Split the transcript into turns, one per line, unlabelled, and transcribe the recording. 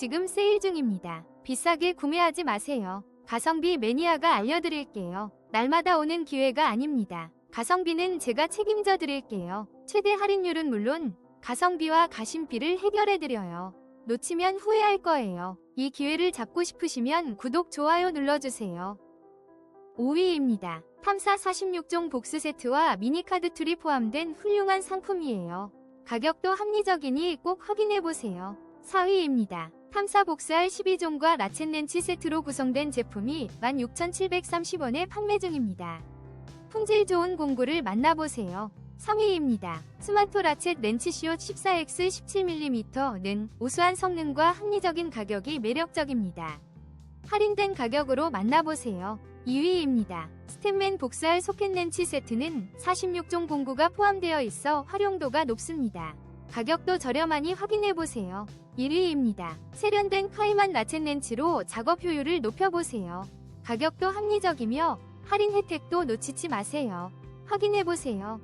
지금 세일 중입니다. 비싸게 구매하지 마세요. 가성비 매니아가 알려드릴게요. 날마다 오는 기회가 아닙니다. 가성비는 제가 책임져 드릴게요. 최대 할인율은 물론 가성비와 가심비를 해결해 드려요. 놓치면 후회할 거예요. 이 기회를 잡고 싶으시면 구독, 좋아요 눌러주세요. 5위입니다. 탐사 46종 복스 세트와 미니카드 툴이 포함된 훌륭한 상품이에요. 가격도 합리적이니 꼭 확인해보세요. 4위입니다. 탐사 복스알 12종과 라쳇렌치 세트로 구성된 제품이 16,730원에 판매 중입니다. 품질 좋은 공구를 만나보세요. 3위입니다. 스마트 라쳇 렌치시옷 14X 17mm는 우수한 성능과 합리적인 가격이 매력적입니다. 할인된 가격으로 만나보세요. 2위입니다. 스탠맨 복살 소켓 렌치 세트는 46종 공구가 포함되어 있어 활용도가 높습니다. 가격도 저렴하니 확인해보세요. 1위입니다. 세련된 카이만 라쳇 렌치로 작업 효율을 높여보세요. 가격도 합리적이며 할인 혜택도 놓치지 마세요. 확인해보세요.